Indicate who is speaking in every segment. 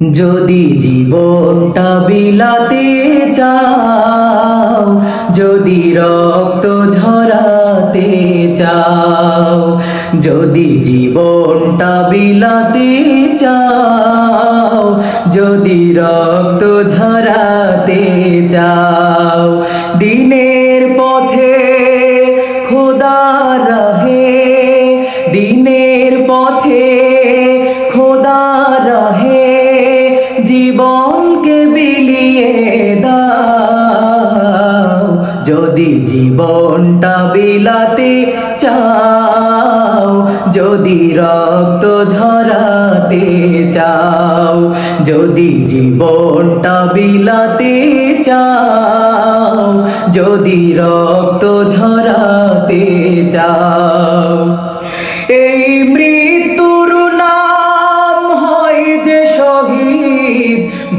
Speaker 1: যদি জীবনটা বিলাতে চাও, যদি রক্ত ঝরাতে চাও, যদি জীবনটা বিলাতে চাও, যদি রক্ত ঝরাতে চাও, দিনের পথে খোদা রহে, দিনের পথে জীবনকে বিলিয়ে দাও। যদি জীবনটা বিলাতে চাও, যদি রক্ত ঝরাতে চাও, যদি জীবনটা বিলাতে চাও, যদি রক্ত ঝরাতে চাও।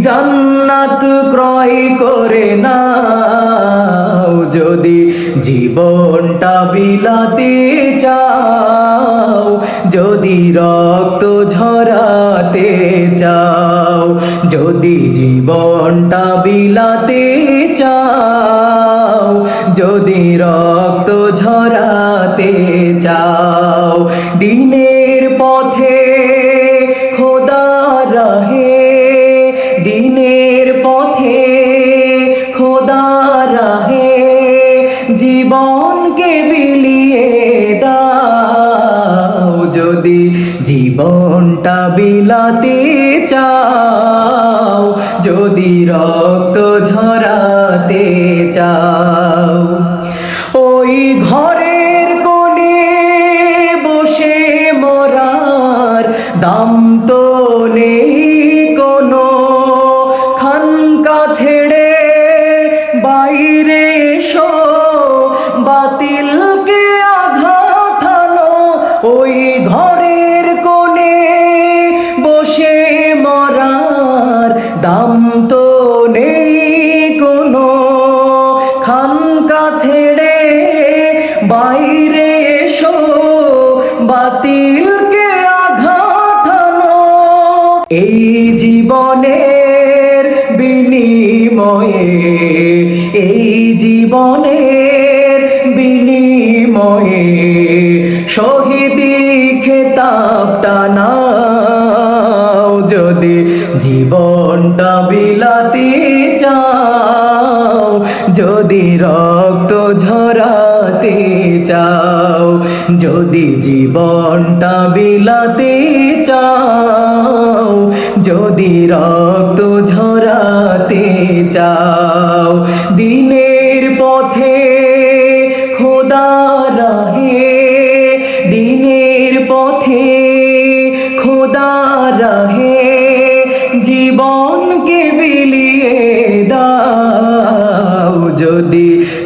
Speaker 1: জান্নাত ক্রয় করে নাও। যদি জীবনটা বিলাতে চাও, যদি রক্ত ঝরাতে চাও, যদি জীবনটা বিলাতে চাও, যদি রক্ত ঝরাতে চাও দিনের জীবনকে বিলিয়ে দাও। যদি জীবনটা বিলাতে চাও, যদি রক্ত ঝরাতে চাও, ওই ঘরের কোণে বসে মরার দাম তো নেই। বাতিলকে আঘাত হানো ওই ঘরের কোণে বসে মরার দাম তো নেই কোনো। খানকা ছেড়ে বাইরে এসো। বাতিলকে আঘাত হানো এই জীবনের বিনিময়ে, এই জীবনের বিনিময়ে শহীদি খেতাবটা নাও। যদি জীবনটা বিলাতে চাও, যদি রক্ত ঝরাতে চাও, যদি জীবনটা বিলাতে চাও, যদি রক্ত ঝরাতে চাও, দিনের পথে